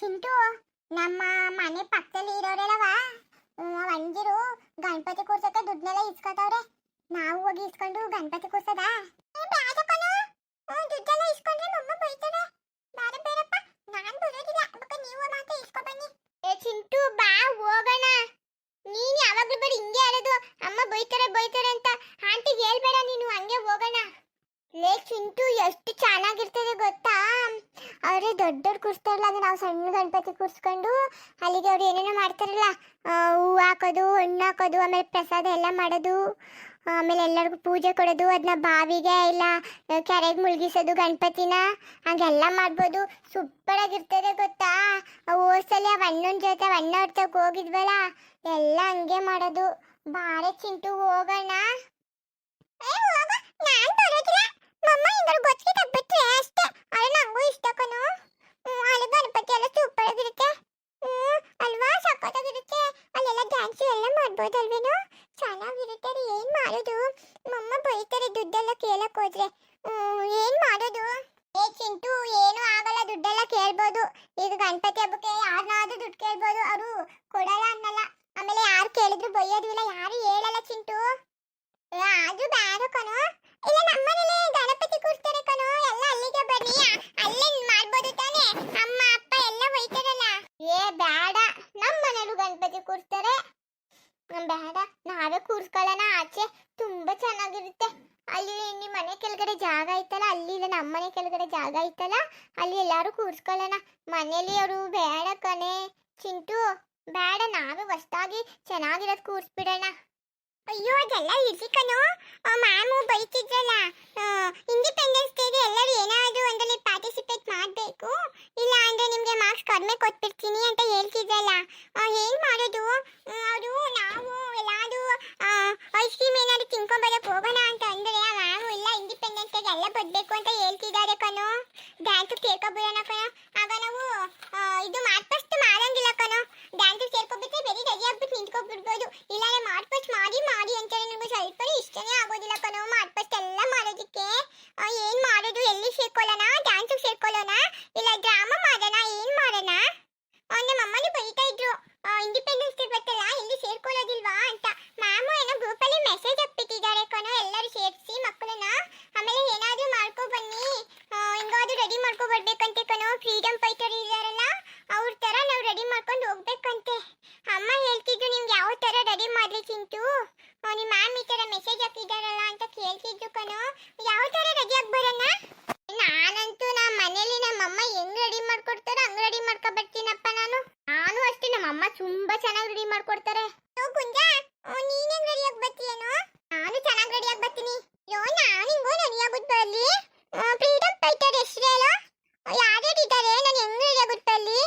ಚಿಂಟು, ನಮ್ಮ ಮನೆ ಪಕ್ಕದಲ್ಲಿ ಇರೋರೆಲ್ಲವ? ಅಂಜಿರು ಗಣಪತಿ ಕೂರ್ಸಕ್ಕೆ ದುಡ್ನೆಲ್ಲ ಇಸ್ಕೊತಾವ್ರೆ. ನಾವು ಹೋಗಿ ಇಸ್ಕೊಂಡು ಗಣಪತಿ ಕೂರ್ಸದ ದುಡ್ಡೆಲ್ಲ ಇಸ್ಕೊಂಡ್ರೆ ಮಮ್ಮ ಬೈತಾರೆ ಬೇಡ ಬೇಡಪ್ಪ ನಾನ್ ಬರೋದಿಲ್ಲ ಅಕ್ಕ ನೀವು ಮಾತ್ರ ಇಸ್ಕೊ ಬನ್ನಿ ಏ ಚಿಂಟು ಬಾ ಹೋಗೋಣ ನೀನ್ ಯಾವಾಗ್ಲೂ ಬರೀ ಹಿಂಗೆ ಆಡೋದು ಅಮ್ಮ ಬೈತಾರೆ ಬೈತಾರೆ ಅಂತ ಆಂಟಿಗೆ ಹೇಳ್ಬೇಡ ನೀನು ಹಂಗೆ ಹೋಗೋಣ ಲೇ ಚಿಂಟು ಎಷ್ಟು ಚೆನ್ನಾಗಿರ್ತದೆ ಗೊತ್ತಾ ಅವರೇ, ದೊಡ್ಡವ್ರು ಕೂರಿಸ್ತಾರಲ್ಲ ಅದು ನಾವು ಸಣ್ಣ ಗಣಪತಿ ಕೂರಿಸ್ಕೊಂಡು ಅಲ್ಲಿಗೆ ಅವ್ರು ಏನೇನೋ ಮಾಡ್ತಾರಲ್ಲ ಹೂವು ಹಾಕೋದು, ಹಣ್ಣು ಹಾಕೋದು, ಆಮೇಲೆ ಪ್ರಸಾದ ಎಲ್ಲ ಮಾಡೋದು, ಆಮೇಲೆ ಎಲ್ಲರಿಗೂ ಪೂಜೆ ಕೊಡೋದು ಅದನ್ನ ಬಾವಿಗೆ ಇಲ್ಲ ಕೆರೆಗೆ ಮುಳುಗಿಸೋದು ಗಣಪತಿನ, ಹಂಗೆಲ್ಲ ಮಾಡ್ಬೋದು. ಸೂಪರ್ ಆಗಿರ್ತದೆ ಗೊತ್ತಾ ಹೋದ್ಸಲಿ ಆ ಜೊತೆ ಅಣ್ಣ ಅವ್ರ ಹೋಗಿದ್ವಲ್ಲ, ಎಲ್ಲ ಹಂಗೆ ಮಾಡೋದು. ಬಾರೆ ಚಿಂಟು ಹೋಗೋಣ. ನಾನು ಬರೋದಿಲ್ಲ. ಮಮ್ಮ ಇಂದ್ರ ಗೊತ್ತಿಗೆ ಅರೆ ನಂಗೂ ಇಷ್ಟ ಕಣೋ ಅಲ್ಲಿ ಗಣಪತಿ ಎಲ್ಲ ಸೂಪರ್ ಆಗಿರುತ್ತೆ ಅಲ್ವಾ? ಸಖತ್ತಾಗಿರುತ್ತೆ ಅಲ್ಲೆಲ್ಲ ಡ್ಯಾನ್ಸ್ ಎಲ್ಲ ಮಾಡ್ಬೋದಲ್ವೇನೋ? ಚೆನ್ನಾಗಿರುತ್ತೆ ರೀ, ಏನ್ ಮಾಡೋದು? ಮಮ್ಮ ಬೈತಾರೆ ದುಡ್ಡೆಲ್ಲ ಕೇಳಕ್ ಹೋದ್ರೆ. ಏನ್ ಮಾಡೋದು? ಏ ಚಿಂಟು, ಏನು ಆಗಲ್ಲ, ದುಡ್ಡೆಲ್ಲ ಕೇಳ್ಬೋದು. ಈಗ ಗಣಪತಿ ಹಬ್ಬಕ್ಕೆ ಯಾರನ್ನಾದ್ರೂ ದುಡ್ಡು ಕೇಳ್ಬೋದು. ಅವರು ಕೊಡಲ್ಲ ಅನ್ನಲ್ಲ. ಆಮೇಲೆ ಯಾರು ಕೇಳಿದ್ರು ಬೈಯೋದು ಇಲ್ಲ, ಯಾರು ಹೇಳಲ್ಲ ಚಿಂಟು ಏ, ಅದು ಬೇಡ ಕಣೋ ಇಲ್ಲ ನಮ್ಮನೇಲಿ ಗಣಪತಿ ಕೂರ್ಸ್ತಾರೆ ಕಣೋ ಎಲ್ಲ ಅಲ್ಲಿಗೆ ಬನ್ನಿ ಅಲ್ಲೇ ಮಾಡ್ಬೋದು ತಾನೇ ಅಮ್ಮ ಅಪ್ಪ ಎಲ್ಲ ಒಯ್ತಾರಲ್ಲ ಏ ಬೇಡ ನಮ್ಮ ಮನೇಲೂ ಗಣಪತಿ ಕೂರ್ಸ್ತಾರೆ ಹ್ಮ್, ಬೇಡ ನಾವೇ ಕೂರ್ಸ್ಕೊಳ್ಳೋಣ ಆಚೆ ತುಂಬಾ ಚೆನ್ನಾಗಿರುತ್ತೆ ಅಲ್ಲಿ ನಿಮ್ಮ ಮನೆ ಕೆಳಗಡೆ ಜಾಗ ಐತಲ್ಲ, ಅಲ್ಲಿ ಇಲ್ಲ ನಮ್ಮ ಮನೆ ಕೆಳಗಡೆ ಜಾಗ ಐತಲ್ಲ, ಅಲ್ಲಿ ಎಲ್ಲರೂ ಕೂರ್ಸ್ಕೊಳ್ಳೋಣ. ಮನೇಲಿ ಅವರು ಬೇಡ ಕಣೆ. ಚಿಂಟು, ಬೇಡ, ನಾವೇ ಹೊಸ್ದಾಗಿ ಚೆನ್ನಾಗಿರೋದು ಕೂರಿಸ್ಬಿಡೋಣ. ಅಯ್ಯೋ, ಅದೆಲ್ಲ ಇರ್ಲಿ ಕಣೋ. ಮ್ಯಾಮು ಬೈತಿದ್ರಲ್ಲ. ಇಂಡಿಪೆಂಡೆನ್ಸ್ ಡೇಗೆ ಎಲ್ಲರೂ ಏನಾದರೂ ಒಂದರಲ್ಲಿ ಪಾರ್ಟಿಸಿಪೇಟ್ ಮಾಡಬೇಕು. ಇಲ್ಲ ಅಂದರೆ ನಿಮಗೆ ಮಾರ್ಕ್ಸ್ ಕಡಿಮೆ ಕೊಟ್ಬಿಡ್ತೀನಿ ಅಂತ ಹೇಳ್ತಿದ್ರಲ್ಲ ಕೇಳ್ಕೊಬಿಡೋಣ ಕಣೋ. ಆಗ ನಾವು ಇದು ಮಾರ್ಪಸ್ಟ್ ಮಾಡಂಗಿಲ್ಲ ಕಣೋ. ಡ್ಯಾನ್ಸ್ ಸೇರ್ಕೊಬಿಟ್ರೆ ಬೇರೆ ರೆಡಿ ಆಗ್ಬಿಟ್ಟು ನಿಂತ್ಕೊಬಿಡ್ಬೋದು ಇಲ್ಲಾಂದ್ರೆ ಮಾರ್ಪಸ್ಟ್ ಮಾಡಿ ಮಾಡಿ ಅಂತೇಳಿ ನನಗೆ ಸ್ವಲ್ಪ ಇಷ್ಟನೇ ಆಗೋದಿಲ್ಲ ಕಣೋ. ಮಾರ್ಪಸ್ಟ್ ಎಲ್ಲ ಮಾಡೋದಕ್ಕೆ ಏನ್ ಮಾಡೋದು, ಎಲ್ಲಿ ಸೇರ್ಕೊಳ್ಳೋಣ? ಡ್ಯಾನ್ಸ್ ಸೇರ್ಕೊಳ್ಳೋಣ? ಇಲ್ಲ ಡ್ರಾಮಾ ಮಾಡೋಣ ಏನ್ ಮಾಡೋಣ ಆ, ನಮ್ಮ ಅಮ್ಮನೇ ಬೈತಾ ಇದ್ರು ಇಂಡಿಪೆಂಡೆನ್ಸ್ ಡೇ ಬರ್ತಲ್ಲ ಎಲ್ಲಿ ಸೇರ್ಕೊಳ್ಳೋದಿಲ್ವಾ ಅಂತ ಮ್ಯಾಮು ಏನೋ ಗ್ರೂಪಲ್ಲಿ ಮೆಸೇಜ್ ಹಾಕ್ಬಿಟ್ಟಿದ್ದಾರೆ ಕಣೋ ಎಲ್ಲರೂ ಸೇರಿಸಿ ಮಕ್ಕಳನ್ನ ಆಮೇಲೆ ಏನಾದರೂ ಮಾಡ್ಕೊ ಬನ್ನಿ ಆ, ಹಿಂಗಾದ್ರೂ ರೆಡಿ ಮಾಡ್ಕೊ ಬರ್ಬೇಕಂತೆ ಕಣೋ ಫ್ರೀಡಮ್ ಫೈಟರ್ ಇದ್ದಾರಲ್ಲ ಅವ್ರ ಥರ ನಾವು ರೆಡಿ ಮಾಡ್ಕೊಂಡು ಹೋಗ್ಬೇಕಂತೆ ಅಮ್ಮ ಹೇಳ್ತಿದ್ರು ನಿಮ್ಗೆ ಯಾವ ಥರ ರೆಡಿ ಮಾಡ್ಲಿ ಚಿಂಟು ಆ, ನಿಮ್ಮ ಮ್ಯಾಮ್ ಈ ಥರ ಮೆಸೇಜ್ ಹಾಕಿದಾರಲ್ಲ ಅಂತ ಕೇಳ್ತಿದ್ರು ಕಣೋ ಯಾವ ಥರ ರೆಡಿ ಆಗಿ ಬರೋಣ ನಾನಂತೂ ನಮ್ಮ ಮನೇಲಿ ನಮ್ಮಮ್ಮ ಹೆಂಗ್ ರೆಡಿ ಮಾಡ್ಕೊಡ್ತಾರೋ ಹಂಗ್ ರೆಡಿ ಮಾಡ್ಕೊ ಬರ್ತೀನಪ್ಪ ನಾನು ನಾನು ಅಷ್ಟೇ ನಮ್ಮಮ್ಮ ತುಂಬಾ ಚೆನ್ನಾಗಿ ರೆಡಿ ಮಾಡ್ಕೊಡ್ತಾರೆ ಗುಂಜ ನೀನ್ ಹೆಂಗ್ ರೆಡಿ ಆಗಿ ಬರ್ತೀಯೇನೋ ನಾನು ಚೆನ್ನಾಗಿ ರೆಡಿ ಆಗಿ ಬರ್ತೀನಿ ಯೋ ನಾನು ಹಿಂಗೋ ರೆಡಿ ಆಗೋದು ಬರ್ಲಿ ಫ್ರೀಡಮ್ ಫೈಟರ್ ಹೆಸರು ಹೇಳೋ ಯಾರ್ಯಾರು ಇದ್ದಾರೆ ನಾನು ಹೆಂಗ್ ರೆಡಿ ಆಗೋದು ಬರ್ಲಿ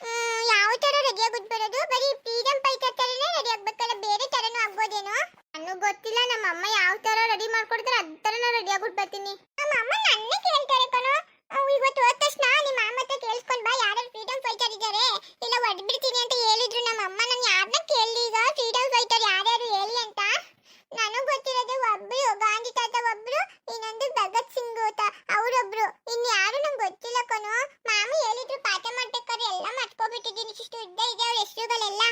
ಹ್ಮ್, ಯಾವ ತರ ರೆಡಿ ಆಗೋದು ಬರೋದು ಬರೀ ಫ್ರೀಡಮ್ ಫೈಟರ್ ತರನೇ ರೆಡಿ ಆಗ್ಬೇಕಲ್ಲ ಬೇರೆ ತರನೂ ಆಗ್ಬೋದೇನೋ ನನಗೆ ಗೊತ್ತಿಲ್ಲ ನಮ್ಮ ಅಮ್ಮ ಯಾವ ತರ ರೆಡಿ ಮಾಡ್ಕೊಡ್ತಾರೆ ಅದ್ ತರ ನಾನು ರೆಡಿ ಆಗ್ಬಿಟ್ಟು ಬರ್ತೀನಿ. ನಮ್ಮ ಅಮ್ಮ ನನ್ನೇ ಕೇಳ್ತಾರೆ ಕಣೋ ಅವ್ ಇವತ್ತು ಹೋದ ತಕ್ಷಣ ನಿಮ್ಮ ಅಮ್ಮ ಹತ್ರ ಕೇಳಿಸ್ಕೊಂಡ್ ಬಾ ಯಾರು ಫ್ರೀಡಮ್ ಫೈಟರ್ ಇದ್ದಾರೆ ಇಲ್ಲ ಹೊಡ್ಬಿಡ್ತೀನಿ ಅಂತ ಹೇಳಿದ್ರು ನಮ್ಮ ಅಮ್ಮ ನಾನು ಯಾರನ್ನ ಕೇಳಲಿ ಈಗ ಫ್ರೀಡಮ್ ಫೈಟರ್ ಯಾರ್ಯಾರು ಹೇಳಿ ಅಂತ ನನಗೆ ಗೊತ್ತಿರೋದು ಒಬ್ರು ಗಾಂಧಿ ತಾತ ಒಬ್ರು ಇನ್ನೊಂದು ಭಗತ್ ಸಿಂಗ್ ಅವರೊಬ್ರು ಇನ್ನು ಯಾರು ನಂಗೆ ಗೊತ್ತಿಲ್ಲ ಕಣೋ ಮಾಮಿ ಹೇಳಿದ್ರು ಪಾಠ ಮಾಡ್ಬೇಕಾದ್ರೆ ಎಲ್ಲ ಮರ್ತ್ಕೊಬಿಟ್ಟಿದ್ದೀನಿ ಇಷ್ಟು ಉದ್ದ ಇದೆ ಅವ್ರ ಹೆಸರುಗಳೆಲ್ಲ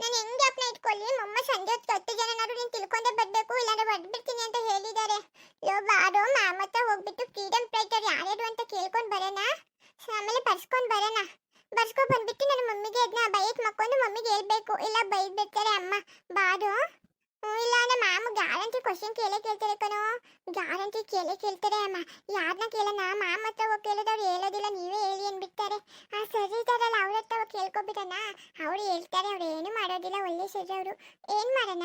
ನಾನು ಹೆಂಗ್ ಜ್ಞಾಪನ ಇಟ್ಕೊಳ್ಳಿ ಮಮ್ಮ ಸಂಜೆ ಹೊತ್ತು ಹತ್ತು ಜನನಾದ್ರು ನೀನು ತಿಳ್ಕೊಂಡೇ ಬರ್ಬೇಕು ಇಲ್ಲಾಂದ್ರೆ ಹೊಡ್ಬಿಡ್ತೀನಿ ಅಂತ ಹೇಳಿದ್ದಾರೆ ಯೋ ಬಾರೋ ಮಾಮ ಹತ್ರ ಹೋಗ್ಬಿಟ್ಟು ಫ್ರೀಡಮ್ ಫೈಟರ್ ಯಾರ್ಯಾರು ಅಂತ ಕೇಳ್ಕೊಂಡ್ ಬರೋಣ ಸ- ಆಮೇಲೆ ಬರ್ಸ್ಕೊಂಡ್ ಬರೋಣ. ಬರ್ಸ್ಕೊಂಡ್ ಬಂದ್ಬಿಟ್ಟು ನನ್ನ ಮಮ್ಮಿಗೆ ಅದನ್ನ ಬೈಕ್ ಮಕ್ಕೊಂಡು ಮಮ್ಮಿಗೆ ಹೇಳ್ಬೇಕು. ಇಲ್ಲ, ಬೈದ್ಬಿಡ್ತಾರೆ ಅಮ್ಮ. ಬಾದು ಇಲ್ಲ ಅಂದ್ರೆ ಮ್ಯಾಮ್ ಗ್ಯಾರಂಟಿ ಕ್ವಶನ್ ಕೇಳೇ ಕೇಳ್ತಾರೆ ಕಣೋ. ಗ್ಯಾರಂಟಿ ಕೇಳೇ ಕೇಳ್ತಾರೆ ಅಮ್ಮ. ಯಾರನ್ನ ಕೇಳೋಣ? ಮ್ಯಾಮ್ ಹತ್ರ ಹೋಗಿ ಕೇಳಿದವ್ರು ಹೇಳೋದಿಲ್ಲ, ನೀವೇ ಹೇಳಿ ಅಂದ್ಬಿಡ್ತಾರೆ. ಆ, ಸರಿ ಇದಾರಲ್ಲ ಅವ್ರ ಹತ್ರ ಹೋಗಿ ಕೇಳ್ಕೊಬಿಡೋಣ. ಅವ್ರು ಹೇಳ್ತಾರೆ, ಅವ್ರು ಏನು ಮಾಡೋದಿಲ್ಲ, ಒಳ್ಳೆ ಸರಿ ಅವರು. ಏನು ಮಾಡೋಣ?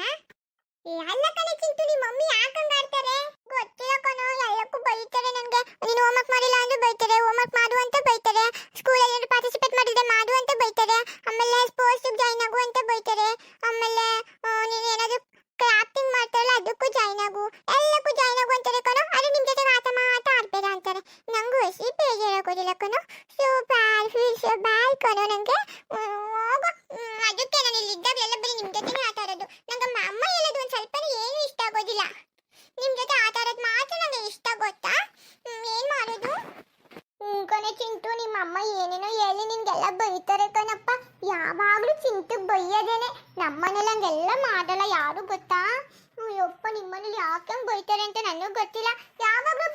ಅಲ್ಲ ಕಣೆ ಚಿಂಟು ನಿಮ್ಮ ಮಮ್ಮಿ ಯಾಕಂಗ್ ಆಡ್ತಾರೆ? ಗೊತ್ತಿಲ್ಲ ಕಣೋ ಎಲ್ಲಕ್ಕೂ ಬೈತಾರೆ ನನಗೆ. ನೀನು ಹೋಮ್ವರ್ಕ್ ಮಾಡಿಲ್ಲ ಅಂದ್ರೆ ಬೈತಾರೆ ಹೋಮ್ವರ್ಕ್ ಮಾಡು ಅಂತ ಬೈತಾರೆ. ಸ್ಕೂಲಲ್ಲಿ ಏನಾದ್ರು ಪಾರ್ಟಿಸಿಪೇಟ್ ಮಾಡಿದ್ರೆ ಮಾಡು ಅಂತ ಬೈತಾರೆ. ಆಮೇಲೆ ಸ್ಪೋರ್ಟ್ಸ್ ಜಾಯ್ನ್ ಆಗು ಅಂತ ಬೈತಾರೆ. ಆಮೇಲೆ ನೀನು ಏನಾದ್ರು ಕ್ರಾಫ್ಟಿಂಗ್ ಮಾಡ್ತಾರಲ್ಲ, ಅದಕ್ಕೂ ಜಾಯ್ನ್ ಆಗು. ಎಲ್ಲಕ್ಕೂ ಜಾಯ್ನ್ ಆಗು ಅಂತಾರೆ ಕಣೋ. ಅರೆ ನಿಮ್ಮ ಜೊತೆ ಆಟ ಮಾತ ಆಡ್ಬೇಡ ಅಂತಾರೆ. ನಂಗೂ ಅಷ್ಟೇ ಬೇಜಾರಾಗೋದಿಲ್ಲ ಕಣೋ. So bad feel so bad ಕಣೋ ನಂಗೆ. ಹೋಗೋ. ಅದಕ್ಕೆ ನಾನು ಇಲ್ಲಿ ಇದ್ದಾಗಲೆಲ್ಲ ಬರೀ ನಿಮ್ಮ ಜೊತೆನೇ ಆಟ ಆಡೋದು. ನಂಗೆ ಅಮ್ಮ ಹೇಳೋದು ಆಗೋದಿಲ್ಲ ನಿಮ್ ಜೊತೆ ಆಟ ಆಡೋದು ಮಾತ್ರ ನನಗೆ ಇಷ್ಟ ಗೊತ್ತಾ? ಏನ್ ಮಾಡೋದು? ಕೊನೆ ಚಿಂಟು, ನಿಮ್ಮ ಅಮ್ಮ ಏನೇನೋ ಹೇಳಿ ನಿನ್ಗೆಲ್ಲ ಬೈತಾರೆ ಕಣಪ್ಪ. ಯಾವಾಗಲೂ ಚಿಂಟು ಬೈಯೋದೇನೆ. ನಮ್ಮನೆಲ್ಲ ಹಂಗೆಲ್ಲ ಮಾಡಲ್ಲ ಯಾರು ಗೊತ್ತಾ? ಅಯ್ಯಪ್ಪ, ನಿಮ್ಮನೇಲಿ ಯಾಕೆ ಬೈತಾರೆ ಅಂತ ನನಗೂ ಗೊತ್ತಿಲ್ಲ. ಯಾವಾಗಲೂ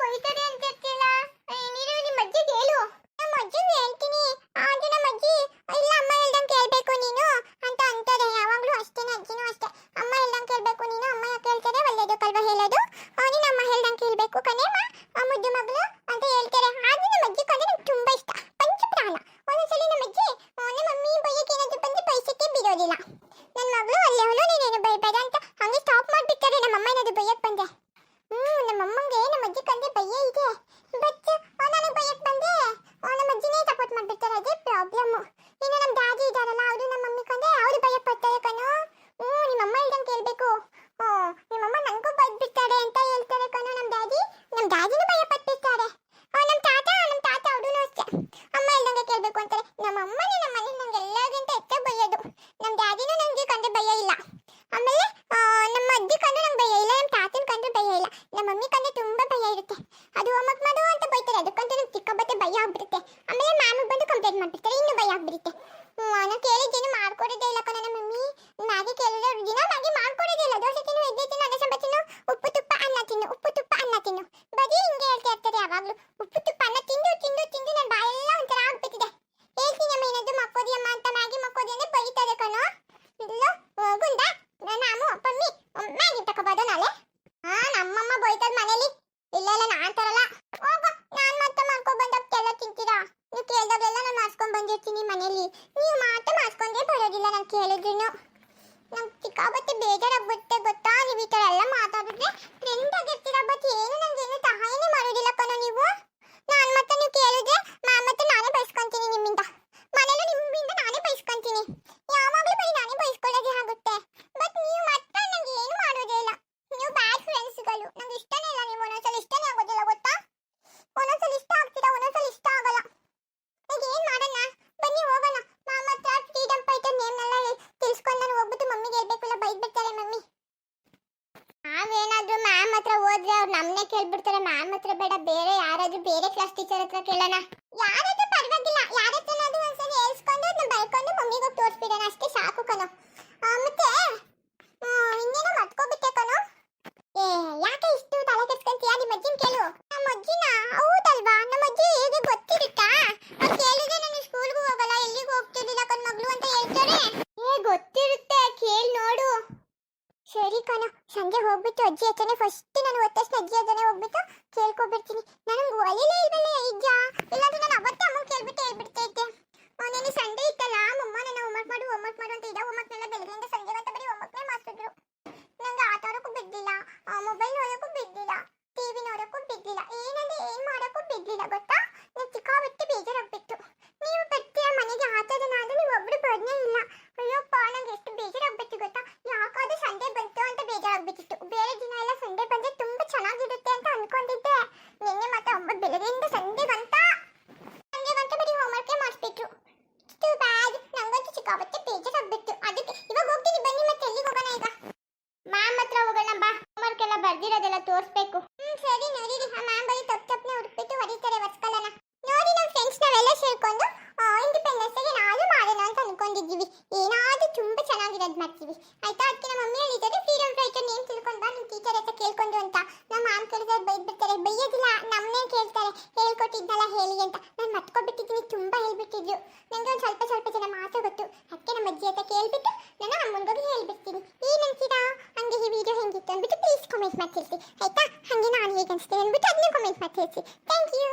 ಕೇಳ್ಬಿಡ್ತಾರೆ. ಮ್ಯಾಮ್ ಹತ್ರ ಬೇಡ ಬೇರೆ ಯಾರಾದ್ರೂ ಬೇರೆ ಕ್ಲಾಸ್ ಟೀಚರ್ ಹತ್ರ ಕೇಳೋಣ. ಹೋಗ್ಬಿಟ್ಟು ಅಜ್ಜಿ ಹತ್ರನೇ ಫಸ್ಟ್ ನಾನು ಹೋದ ತಕ್ಷಣ ಅಜ್ಜಿ ಹತ್ರನೇ ಹೋಗ್ಬಿಟ್ಟು ಕೇಳ್ಕೊಬಿಡ್ತೀನಿ. ನನಗೆ ಒಲೆಲೇ ಇಲ್ವಲ್ಲ ಈಗ ಇಲ್ಲಾಂದ್ರೆ ನಾನು ಅವತ್ತೇ ಅಮ್ಮ ಕೇಳ್ಬಿಟ್ಟು ಹೇಳ್ಬಿಡ್ತಾ ಇದ್ದೆ. ಅವನೇನು ಸಂಡೇ ಇತ್ತಲ್ಲ ಅಮ್ಮ ನಾನು ಹೋಮ್ವರ್ಕ್ ಮಾಡು ಹೋಮ್ವರ್ಕ್ ಮಾಡು ಅಂತ ಇದ್ದ ಹೋಮ್ವರ್ಕ್ ಬೇಕಿತ್ತು ಬೇರೆ ದಿನ ಎಲ್ಲ ಸಂಡೆ ಬಂದ್ರೆ ತುಂಬಾ ಚೆನ್ನಾಗಿರುತ್ತೆ ಅಂತ ಅನ್ಕೊಂಡಿದ್ದೆ. ನಿನ್ನೆ ಮತ್ತೆ ಒಂಬತ್ತು ಬೆಳಗ್ಗೆಯಿಂದ ಸಂಡೆ ಬಂತ. ಸಂಡೆ ಬಂತ ಬರೀ ಹೋಮ್ವರ್ಕ್ ಮಾಡಿಸ್ಬಿಟ್ರು ಟೂ ಬ್ಯಾಡ್ ನಂಗಂತೂ ಸಿಕ್ಕಾಪಟ್ಟೆ ಬೇಜಾರ್ ಆಗ್ಬಿಟ್ಟು ಅದಕ್ಕೆ ಇವಾಗ ಹೋಗ್ತೀನಿ. ಬನ್ನಿ ಮತ್ತೆ ಎಲ್ಲಿಗೆ ಹೋಗೋಣ ಈಗ? ಮ್ಯಾಮ್ ಹತ್ರ ಹೋಗೋಣ ಬಾ. ಹೋಮ್ವರ್ಕ್ ಎಲ್ಲ ಬರ್ದಿರೋದೆಲ್ಲ ತೋರಿಸ್ಬೇಕು. ಹ್ಮ್, ಸರಿ, ನೋಡಿರಿ. ಹಾ ಮ್ಯಾಮ್ ಬರೀ ತಪ್ಪು ತಪ್ಪನೆ ಹುಡುಕ್ಬಿಟ್ಟು ಹೊಡಿತಾರೆ ಒರ್ಸ್ಕೊಳ್ಳೋಣ ನೋಡಿ ನಮ್ಮ ಫ್ರೆಂಡ್ಸ್ ನಾವೆಲ್ಲ ಸೇರ್ಕೊಂಡು ಇಂಡಿಪೆಂಡೆನ್ಸ್ ಡೇಗೆ ನಾನು ಮಾಡೋಣ ಅಂತ ಅನ್ಕೊಂಡಿದ್ದೀವಿ. ಏನಾದ್ರೂ ತುಂಬಾ ಚೆನ್ನಾಗಿರೋದು ಮಾಡ್ತೀವಿ. ಹೇಳ್ತಿದ್ದಲ್ಲ ಹೇಳಿ ಅಂತ. ನಾನು ಮತ್ಕೊಬಿಟ್ಟಿದ್ದೀನಿ, ತುಂಬ ಹೇಳ್ಬಿಟ್ಟಿದ್ಲು. ನನಗೆ ಒಂದು ಸ್ವಲ್ಪ ಸ್ವಲ್ಪ ಜನ ಮಾತು ಗೊತ್ತು. ಅದಕ್ಕೆ ನಮ್ಮ ಅಜ್ಜಿ ಹತ್ರ ಕೇಳ್ಬಿಟ್ಟು ನಾನು ಅಮ್ಮನಿಗೋಗಿ ಹೇಳ್ಬಿಡ್ತೀನಿ. ಏನು ಅನ್ಸಿದಾ ಹಂಗೆ ಈ ವಿಡಿಯೋ ಹೆಂಗಿತ್ತು ಅಂದ್ಬಿಟ್ಟು ಪ್ಲೀಸ್ ಕಮೆಂಟ್ ಮಾಡಿ ತಿಳಿಸಿ ಆಯಿತಾ? ಹಾಗೆ ನಾನು ಹೇಗೆ ಅನಿಸ್ತೀನಿ ಅಂದ್ಬಿಟ್ಟು ಅದನ್ನ ಕಮೆಂಟ್ ಮಾಡಿ ತಿಳಿಸಿ ಥ್ಯಾಂಕ್ ಯು